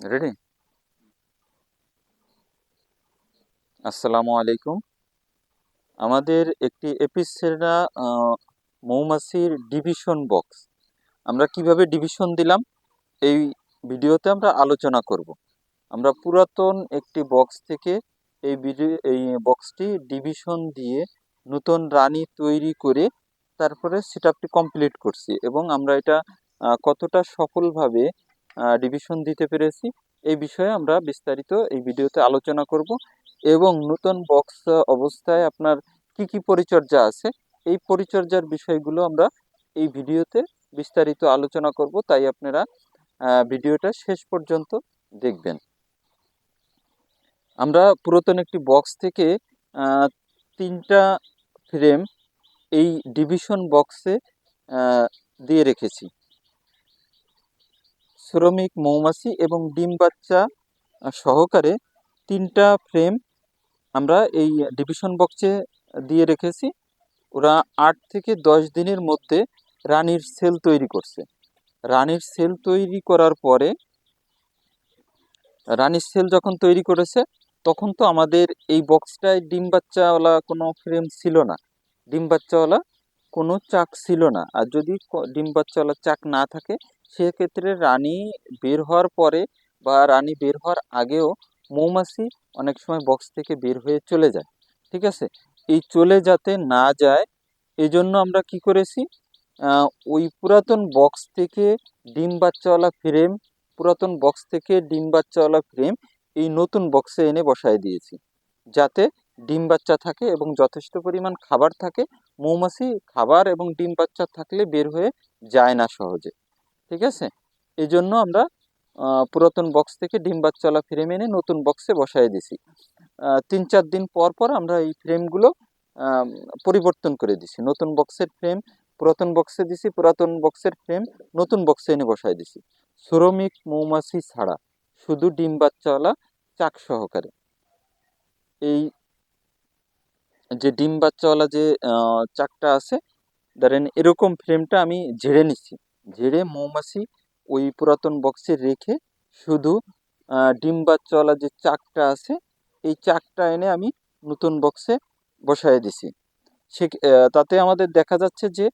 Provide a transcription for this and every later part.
Ready আসসালামু আলাইকুম আমাদের একটি এপিসেরা মৌমাছির ডিভিশন বক্স। আমরা কীভাবে ডিভিশন দিলাম, এই ভিডিওতে আমরা আলোচনা করব। আমরা পুরাতন একটি বক্স থেকে এই ভিডিও এই বক্সটি ডিভিশন দিয়ে নতুন রানী তৈরি করে তারপরে সেটআপটি কমপ্লিট করছি এবং আমরা এটা কতটা সফলভাবে ডিভিশন দিতে পেরেছি। এই বিষয়ে আমরা বিস্তারিত এই ভিডিওতে আলোচনা করব এবং নতুন বক্স অবস্থায় আপনার কি কি পরিচর্যা আছে, এই পরিচর্যার বিষয়গুলো আমরা এই ভিডিওতে বিস্তারিত আলোচনা করব। তাই আপনারা ভিডিওটা শেষ পর্যন্ত দেখবেন। আমরা পুরাতন একটি বক্স থেকে তিনটা ফ্রেম এই ডিভিশন বক্সে দিয়ে রেখেছি। শ্রমিক মৌমাছি এবং ডিম বাচ্চা সহকারে তিনটা ফ্রেম আমরা এই ডিভিশন বক্সে দিয়ে রেখেছি। ওরা আট থেকে দশ দিনের মধ্যে রানীর সেল তৈরি করছে। রানীর সেল তৈরি করার পরে, রানীর সেল যখন তৈরি করেছে, তখন তো আমাদের এই বক্সটায় ডিম বাচ্চাওয়ালা কোনো ফ্রেম ছিল না। ডিম বাচ্চাওয়ালা কোনো চাক ছিল না। আর যদি ক- ডিম বাচ্চাওয়ালা চাক না থাকে, সেক্ষেত্রে রানী বের হওয়ার পরে বা রানী বের হওয়ার আগেও মৌমাছি অনেক সময় বক্স থেকে বের হয়ে চলে যায়। ঠিক আছে? এই চলে যাতে না যায়, এজন্য আমরা কি করেছি? ওই পুরাতন বক্স থেকে ডিম বাচ্চাওয়ালা ফ্রেম পুরাতন বক্স থেকে ডিম বাচ্চাওয়ালা ফ্রেম এই নতুন বক্সে এনে বসায় দিয়েছি। যাতে ডিম বাচ্চা থাকে এবং যথেষ্ট পরিমাণ খাবার থাকে মৌমাছি, খাবার এবং ডিম বাচ্চা থাকলে বের হয়ে যায় না সহজে, ঠিক আছে? এই জন্য আমরা পুরাতন বক্স থেকে ডিম বাচ্চাওয়ালা ফ্রেম এনে নতুন বক্সে বসায় দিছি। তিন চার দিন পর পর আমরা এই ফ্রেমগুলো পরিবর্তন করে দিছি। নতুন বক্সের ফ্রেম পুরাতন বক্সে দিছি, পুরাতন বক্সের ফ্রেম নতুন বক্সে এনে বসায় দিছি। শ্রমিক মৌমাছি ছাড়া, শুধু ডিম বাচ্চাওয়ালা চাক সহকারে। এই যে ডিম বাচ্চাওয়ালা যে চাকটা আছে, ধরেন এরকম ফ্রেমটা আমি ঝেড়ে নিচ্ছি। ঝেড়ে মৌমাছি ওই পুরাতন বক্সে রেখে শুধু ডিম বাচ্চাওয়ালা যে চাকটা আছে, এই চাকটা এনে আমি নতুন বক্সে বসায় দিছি। সে তাতে আমাদের দেখা যাচ্ছে যে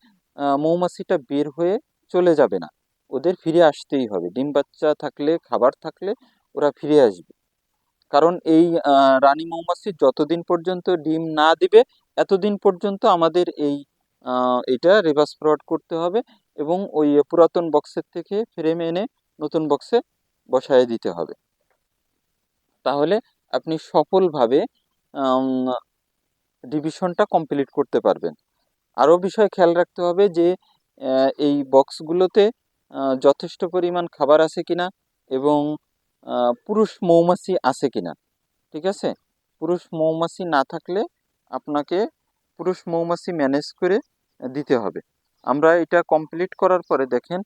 মৌমাছিটা বের হয়ে চলে যাবে না। ওদের ফিরে আসতেই হবে। ডিম বাচ্চা থাকলে, খাবার থাকলে ওরা ফিরে আসবে। কারণ এই রানী মৌমাছি যতদিন পর্যন্ত ডিম না দিবে, এতদিন পর্যন্ত আমাদের এই এটা রিভার্স ফরওয়ার্ড করতে হবে এবং ওই পুরাতন বক্সের থেকে ফ্রেম এনে নতুন বক্সে বসায় দিতে হবে। তাহলে আপনি সফলভাবে ডিভিশনটা কমপ্লিট করতে পারবেন। আরও বিষয় খেয়াল রাখতে হবে যে এই বক্সগুলোতে যথেষ্ট পরিমাণ খাবার আছে কিনা এবং পুরুষ মৌমাছি আছে কিনা? ঠিক আছে? পুরুষ মৌমাছি না থাকলে আপনাকে পুরুষ মৌমাছি ম্যানেজ করে দিতে হবে। আমরা এটা কমপ্লিট করার পরে দেখেন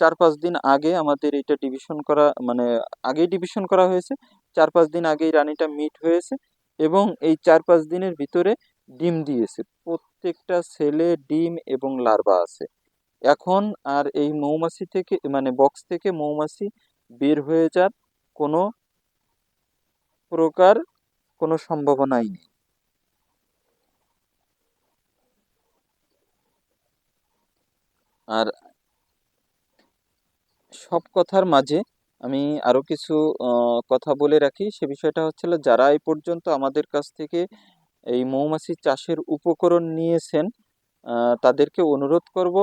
চার পাঁচ দিন আগে আমাদের এটা ডিভিশন করা মানে আগেই ডিভিশন করা হয়েছে। চার পাঁচ দিন আগেই রানীটা মিট হয়েছে এবং এই চার পাঁচ দিনের ভিতরে ডিম দিয়েছে। প্রত্যেকটা ছেলে ডিম এবং লার্ভা আছে। এখন আর এই মৌমাছি থেকে মানে বক্স থেকে মৌমাছি বের হয়ে যার কোনো প্রকার কোনো সম্ভাবনাই নেই। আর সব কথার মাঝে আমি আরও কিছু কথা বলে রাখি। সে বিষয়টা হচ্ছিল যারা এই পর্যন্ত আমাদের কাছ থেকে এই মৌমাছি চাষের উপকরণ নিয়েছেন তাদেরকে অনুরোধ করব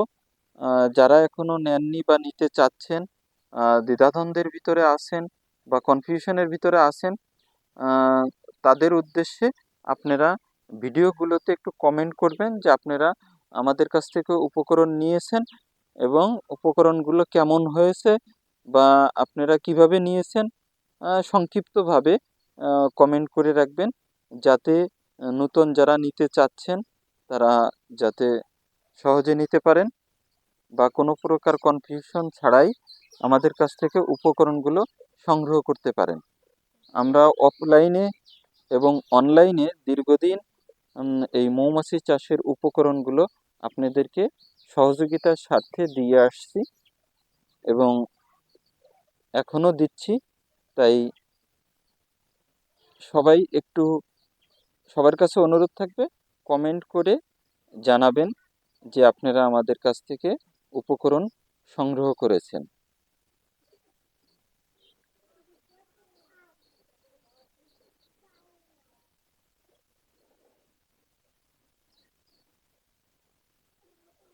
যারা এখনও নেননি বা নিতে চাচ্ছেন দ্বিধাদ্বন্দ্বের ভিতরে আছেন বা কনফিউশনের ভিতরে আছেন তাদের উদ্দেশ্যে আপনারা ভিডিওগুলোতে একটু কমেন্ট করবেন যে আপনারা আমাদের কাছ থেকে উপকরণ নিয়েছেন এবং উপকরণগুলো কেমন হয়েছে বা আপনারা কীভাবে নিয়েছেন সংক্ষিপ্তভাবে কমেন্ট করে রাখবেন যাতে নতুন যারা নিতে চাচ্ছেন তারা যাতে সহজে নিতে পারেন। বা কোনো প্রকার কনফিউশন ছাড়াই আমাদের কাছ থেকে উপকরণগুলো সংগ্রহ করতে পারেন। আমরা অফলাইনে এবং অনলাইনে দীর্ঘদিন এই মৌমাছি চাষের উপকরণগুলো আপনাদেরকে সহযোগিতার স্বার্থে দিয়ে আসছি এবং এখনও দিচ্ছি। তাই সবাই একটু, সবার কাছে অনুরোধ থাকবে কমেন্ট করে জানাবেন যে আপনারা আমাদের কাছ থেকে উপকরণ সংগ্রহ করেছেন।